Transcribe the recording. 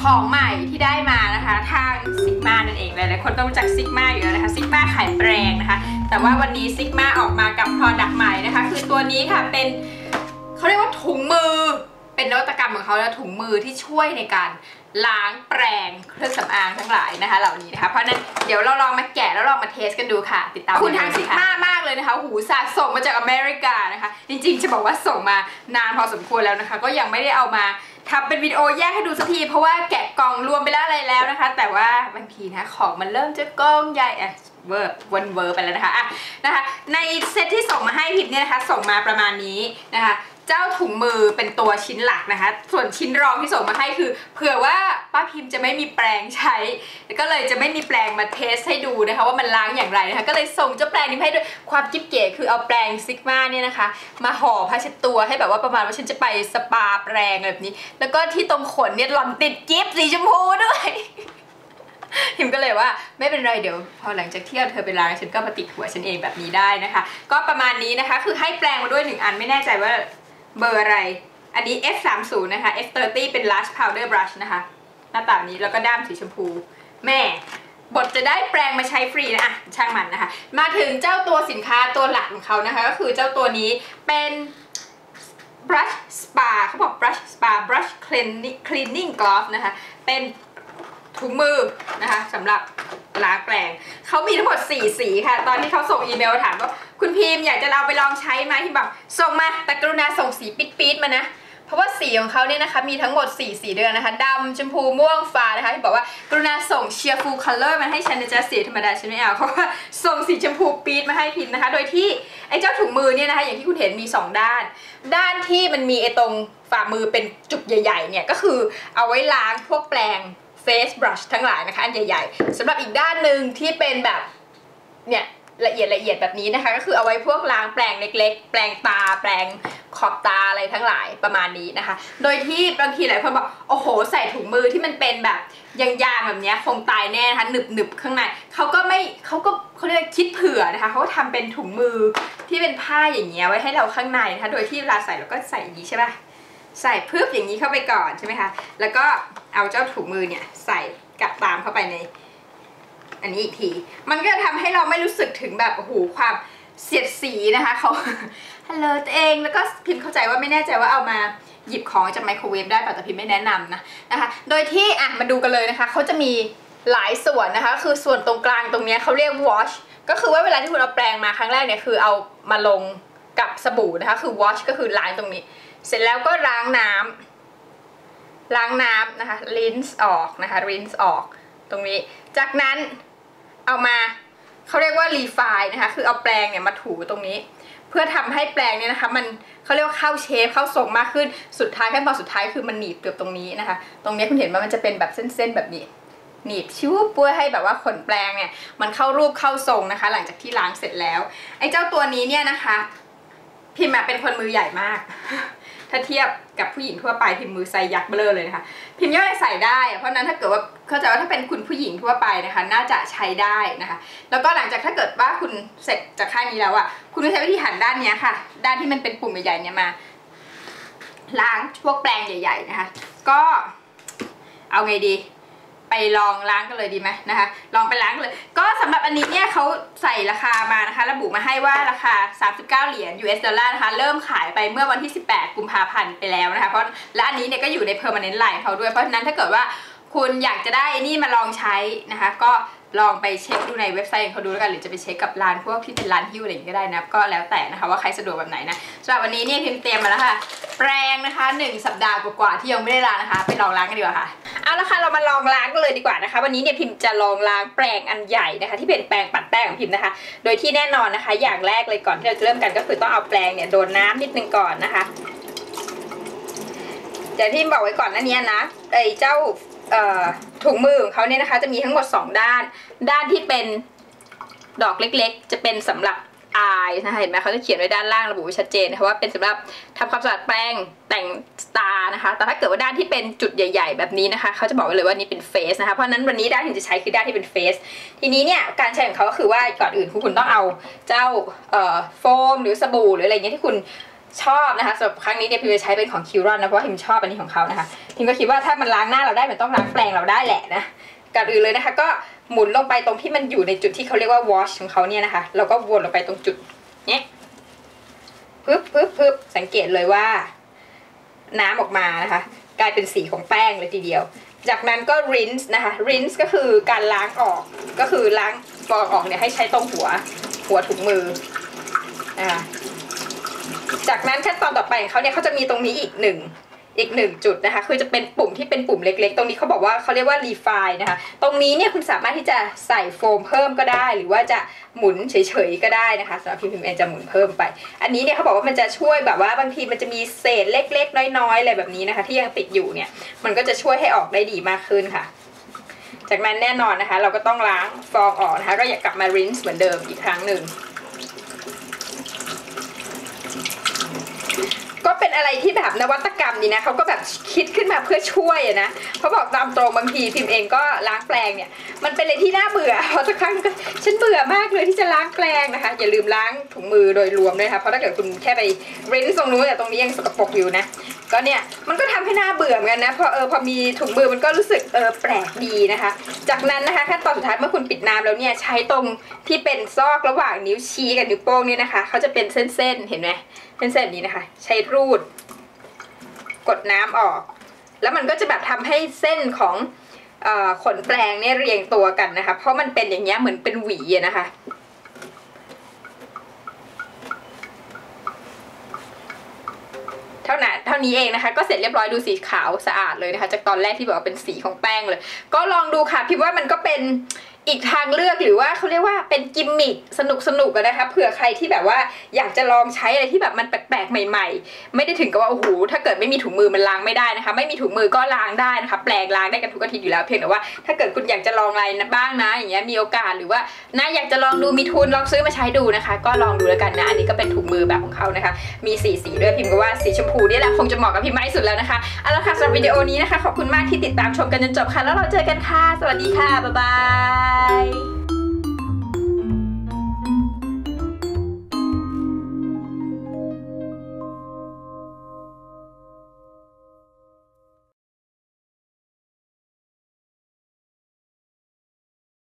ของใหม่ที่ได้มานะคะ ทางซิกมานั่นเองหลายๆคนต้องรู้จักซิกมาอยู่แล้วนะคะซิกมาขายแปรงนะคะ แต่ว่าวันนี้ซิกมาออกมากับ Product ใหม่นะคะ คือตัวนี้ค่ะเป็นเขาเรียกว่าถุงมือ เป็นนวัตกรรมของเขาแล้วถุงมือที่ช่วยในการล้างแปรงเครื่องสำอางทั้งหลายนะคะ เหล่านี้นะคะ เพราะฉะนั้นเดี๋ยวเราลองมาแกะแล้วลองมาเทสกันดูค่ะ ติดตามคุณทางซิกมามากเลยนะคะ หูสาส่งมาจากอเมริกานะคะ จริงๆ จะบอกว่าส่งมานานพอสมควรแล้วนะคะ ก็ยังไม่ได้เอามา ทำเป็นวิดีโอแยกให้ดูสักทีเพราะว่าแกะกล่องรวมไปแล้วอะไรแล้วนะคะ แต่ว่าบางทีนะของมันเริ่มจะกล้องใหญ่อะเวอร์วนเวอร์ไปแล้วนะคะอะนะคะ ในเซตที่ส่งมาให้พิมเนี่ยนะคะ ส่งมาประมาณนี้นะคะ เจ้าถุงมือเป็นตัวชิ้นหลักนะคะ ส่วนชิ้นรองที่ส่งมาให้คือ เผื่อว่าป้าพิมพ์จะไม่มีแปรงใช้ ก็เลยจะไม่มีแปรงมาเทสให้ดูนะคะ ว่ามันล้างอย่างไรนะคะ ก็เลยส่งเจ้าแปรงนี้มาให้ด้วยความจิ๊บเก๋คือเอาแปรงซิกมาเนี่ยนะคะ มาห่อผ้าเช็ดตัวให้แบบว่าประมาณว่าฉันจะไปสปาแปรงแบบนี้ แล้วก็ที่ตรงขนเนี่ยหล่อนติดกิฟต์สีชมพูด้วยพิมก็เลยว่าไม่เป็นไรเดี๋ยวพอหลังจากเที่เอาเธอไปล้างฉันก็มาติดหัวฉันเองแบบนี้ได้นะคะ ก็ประมาณนี้นะคะ คือให้แปรงมาด้วยหนึ่งอันไม่แน่ใจว่า เบอร์อะไร อันนี้ F30 นะคะ F30 เป็น Lash Powder Brush นะคะ หน้าตาแบบนี้แล้วก็ด้ามสีชมพู แม่บทจะได้แปรงมาใช้ฟรีนะอะช่างมันนะคะ มาถึงเจ้าตัวสินค้าตัวหลักของเขานะคะ ก็คือเจ้าตัวนี้เป็น brush spa เขาบอก brush spa brush cleaning cleaning glove นะคะ เป็นถุงมือนะคะสำหรับล้างแปรงเขามีทั้งหมด 4 สีค่ะ ตอนที่เขาส่งอีเมลถามว่า คุณพิมพ์อยากจะเอาไปลองใช้ไหมที่บอกส่งมาแต่กรุณาส่งสีปิดๆมานะเพราะว่าสีของเขาเนี่ยนะคะมีทั้งหมด 4 สีเดือนนะคะดำชมพูม่วงฟ้านะคะที่บอกว่ากรุณาส่ง cheerful color มาให้ฉันนะจ๊ะสีธรรมดาฉันไม่เอาเพราะว่าส่งสีชมพูปี๊ดมาให้พิมพ์นะคะ โดยที่ไอ้เจ้าถุงมือเนี่ยนะคะอย่างที่คุณเห็นมี 2 ด้าน ด้านที่มันมีไอ้ตรงฝ่ามือเป็นจุกใหญ่ๆเนี่ยก็คือเอาไว้ล้างพวกแปรง face brush ทั้งหลายนะคะอันใหญ่ๆสำหรับอีกด้านหนึ่งที่เป็นแบบเนี่ย ละเอียดละเอียดแบบนี้นะคะ ก็คือเอาไว้พวกล้างแปรงเล็ก ๆ แปรงตาแปรงขอบตาอะไรทั้งหลายประมาณนี้นะคะ โดยที่บางทีหลายคนบอกโอ้โห ใส่ถุงมือที่มันเป็นแบบยางๆแบบนี้คงตายแน่นะคะหนึบหนึบๆข้างในเขาก็ไม่เขาก็เขาเรียกคิดเผื่อนะคะเขาก็ทำเป็นถุงมือที่เป็นผ้าอย่างเงี้ยไว้ให้เราข้างในนะคะโดยที่เวลาใส่เราก็ใส่อย่างนี้ใช่ปะใส่พืบอย่างนี้เข้าไปก่อนใช่ไหมคะแล้วก็เอาเจ้าถุงมือเนี่ยใส่กับตามเข้าไปใน อันนี้อีกที มันก็ทำให้เราไม่รู้สึกถึงแบบโอ้โหความเสียดสีนะคะเขาฮัลโหลตัวเองแล้วก็พิมพ์เข้าใจว่าไม่แน่ใจว่าเอามาหยิบของจากไมโครเวฟได้แต่พิมพ์ไม่แนะนำนะนะคะ โดยที่อะมาดูกันเลยนะคะเขาจะมีหลายส่วนนะคะ คือส่วนตรงกลางตรงเนี้ยเขาเรียก wash ก็คือว่าเวลาที่คุณเอาแปรงมาครั้งแรกเนี่ยคือเอามาลงกับสบู่นะคะ คือ wash ก็คือล้างตรงนี้ เสร็จแล้วก็ล้างน้ำล้างน้ำนะคะ rinse ออกนะคะ rinse ออกตรงนี้ จากนั้น เอามาเขาเรียกว่า refine นะคะ คือเอาแปรงเนี่ยมาถูตรงนี้ เพื่อทำให้แปรงเนี่ยนะคะ มันเขาเรียกว่าเข้าเชฟเข้าทรงมากขึ้นสุดท้ายขั้นตอนสุดท้ายคือมันหนีบเกือบตรงนี้นะคะ ตรงนี้คุณเห็นว่ามันจะเป็นแบบเส้นๆแบบนี้หนีบชิวเพื่อให้แบบว่าขนแปรงเนี่ยมันเข้ารูปเข้าทรงนะคะ หลังจากที่ล้างเสร็จแล้ว ไอ้เจ้าตัวนี้เนี่ยนะคะ พิมพ์เป็นคนมือใหญ่มาก ถ้าเทียบกับผู้หญิงทั่วไปพิมพ์มือไซส์ยักษ์เบลอเลยนะคะ พิมพ์ย่อยใส่ได้ เพราะนั้นถ้าเกิดว่าเข้าใจว่าถ้าเป็นคุณผู้หญิงทั่วไปนะคะ น่าจะใช้ได้นะคะ แล้วก็หลังจากถ้าเกิดว่าคุณเสร็จจากข้านี้แล้วอะคุณก็ใช้วิธีหันด้านนี้ค่ะ ด้านที่มันเป็นปุ่มใหญ่ๆเนี่ยมา ล้างพวกแปรงใหญ่ ๆนะคะ ก็เอาไงดี ไปลองล้างกันเลยดีไหมนะคะ ลองไปล้างกันเลย ก็สำหรับอันนี้เนี่ยเขาใส่ราคามานะคะ ระบุมาให้ว่าราคา 39 เหรียญ US ดอลลาร์นะคะ เริ่มขายไปเมื่อวันที่ 18 กุมภาพันธ์ไปแล้วนะคะ เพราะและอันนี้เนี่ยก็อยู่ใน permanent line เขาด้วย เพราะฉะนั้นถ้าเกิดว่าคุณอยากจะได้นี่มาลองใช้นะคะ ก็ ลองไปเช็คดูในเว็บไซต์ของเขาดูแล้วกันหรือจะไปเช็คกับร้านพวกที่เป็นร้านฮิ้วอะไรอย่างนี้ก็ได้นะก็แล้วแต่นะคะว่าใครสะดวกแบบไหนนะสำหรับวันนี้เนี่ยพิมพ์เตรียมมาแล้วค่ะ แปรงนะคะ 1 สัปดาห์กว่าๆที่ยังไม่ได้ล้างนะคะ ไปลองล้างกันดีกว่าค่ะเอาละค่ะเรามาลองล้างกันเลยดีกว่านะคะ วันนี้เนี่ยพิมพ์จะลองล้างแปรงอันใหญ่นะคะ ที่เป็นแปรงปัดแป้งของพิมพ์นะคะ โดยที่แน่นอนนะคะ อย่างแรกเลยก่อนที่เราจะเริ่มกันก็คือต้องเอาแปรงเนี่ยโดนน้ำนิดนึงก่อนนะคะอย่างที่พิมพ์บอกไว้ก่อนหน้านี้นะไอ้เจ้าเอ่อ ถุงมือของเขาเนี่ยนะคะ จะมีทั้งหมด 2 ด้าน ด้านที่เป็นดอกเล็กๆ จะเป็นสำหรับอายนะคะเห็นไหมเขาจะเขียนไว้ด้านล่างระบุไว้ชัดเจนนะคะว่าเป็นสำหรับทำความสะอาดแป้งแต่งตานะคะ แต่ถ้าเกิดว่าด้านที่เป็นจุดใหญ่ ๆ แบบนี้นะคะเขาจะบอกไว้เลยว่านี่เป็นเฟสนะคะเพราะนั้นวันนี้ด้านที่จะใช้คือด้านที่เป็นเฟสทีนี้เนี่ยการใช้ของเขาก็คือว่าก่อนอื่นคุณต้องเอาเจ้าโฟมหรือสบู่หรืออะไรเงี้ยที่คุณชอบนะคะสำหรับครั้งนี้เนี่ยพิมจะใช้เป็นของคิวรอนนะเพราะว่าพิมชอบอันนี้ของเขานะคะ พิมก็คิดว่าถ้ามันล้างหน้าเราได้มันต้องล้างแปรงเราได้แหละนะก่อนอื่นเลยนะคะ ก็หมุนลงไปตรงที่มันอยู่ในจุดที่เขาเรียกว่า wash ของเขาเนี่ยนะคะเราก็วนลงไปตรงจุดเนี้ยปึ๊บปึ๊บปึ๊บสังเกตเลยว่า น้ำออกมานะคะ กลายเป็นสีของแป้งเลยทีเดียว จากนั้นก็ rinse นะคะ rinse ก็คือการล้างออกก็คือล้างฟองออกเนี่ยให้ใช้ตรงหัวหัวถุงมือนะคะจากนั้นขั้นตอนต่อไปของเขาเนี่ยเขาจะมีตรงนี้อีกหนึ่ง อีกหนึ่งจุดนะคะคือจะเป็นปุ่มที่เป็นปุ่มเล็ก ๆ ตรงนี้เขาบอกว่าเขาเรียกว่า refine นะคะตรงนี้เนี่ยคุณสามารถที่จะใส่โฟมเพิ่มก็ได้ หรือว่าจะหมุนเฉยๆก็ได้นะคะสำหรับพิมพ์เองจะหมุนเพิ่มไป อันนี้เนี่ยเขาบอกว่ามันจะช่วยแบบว่าบางทีมันจะมีเศษเล็ก ๆ น้อยๆอะไรแบบนี้นะคะ ที่ยังติดอยู่เนี่ยมันก็จะช่วยให้ออกได้ดีมากขึ้นค่ะจากนั้นแน่นอนนะคะ เราก็ต้องล้างฟองออกนะคะ ก็อยากกลับมา rinse เหมือนเดิมอีกครั้งหนึ่ง ก็เป็น อะไรที่แบบนวัตกรรมดีนะเขาก็แบบคิดขึ้นมาเพื่อช่วยอะนะเพราบอกตามตรงบางทีพิมพ์เองก็ล้างแปลงเนี่ย มันเป็นอะไรที่น่าเบื่อเพราะสักครั้งก็ฉันเบื่อมากเลยที่จะล้างแปลงนะคะ อย่าลืมล้างถุงมือโดยรวมด้วยค่ะเพราะถ้าเกิดคุณแค่ไปเรินตรงนู้นแต่ตรงนี้ยังสกปรกอยู่นะก็เนี่ยมันก็ทำให้หน้าเบื่อเหมือนกันนะพอเออพอมีถุงมือมันก็รู้สึกเออแปลกดีนะคะ จากนั้นนะคะขั้นตอนสุดท้ายเมื่อคุณปิดน้ำแล้วเนี่ยใช้ตรงที่เป็นซอกระหว่างนิ้วชี้กับนิ้วโป้งเนี่ยนะคะเขาจะเป็นเส้นๆเห็นไหมเส้นๆนี้นะคะ ใช้รูดกดน้ำออก แล้วมันก็จะแบบทำให้เส้นของอขนแปลงเนี่ยเรียงตัวกันนะคะ เพราะมันเป็นอย่างเงี้ยเหมือนเป็นหวีอะนะคะ เท่านั้นเท่านี้เองนะคะ ก็เสร็จเรียบร้อยดูสีขาวสะอาดเลยนะคะ จากตอนแรกที่บอกว่าเป็นสีของแป้งเลย ก็ลองดูค่ะพี่ว่ามันก็เป็น อีกทางเลือกหรือว่าเขาเรียกว่าเป็นกิมมิคสนุกสนุกนะคะเผื่อใครที่แบบว่าอยากจะลองใช้อะไรที่แบบมันแปลกๆใหม่ ๆ ไม่ได้ถึงกับว่าโอ้โหถ้าเกิดไม่มีถุงมือมันล้างไม่ได้นะคะ ไม่มีถุงมือก็ล้างได้นะคะแปลงล้างได้กันทุกอาทิตย์อยู่แล้วเพียงแต่ว่าถ้าเกิดคุณอยากจะลองอะไรบ้างนะอย่างเงี้ยมีโอกาสหรือว่าน่าอยากจะลองดูมีทุนลองซื้อมาใช้ดูนะคะ ก็ลองดูแล้วกันนะอันนี้ก็เป็นถุงมือแบบของเขานะคะ มีสีสีด้วยพิมพ์ก็ว่าสีชมพูนี่แหละคงจะเหมาะกับพิมพ์มากที่สุดแล้วนะคะเอาละค่ะสำหรับวิดีโอนี้นะคะขอบคุณมากที่ติดตามชมกันจนจบค่ะแล้วเราเจอกันค่ะ สวัสดีค่ะบ๊ายบาย Bye.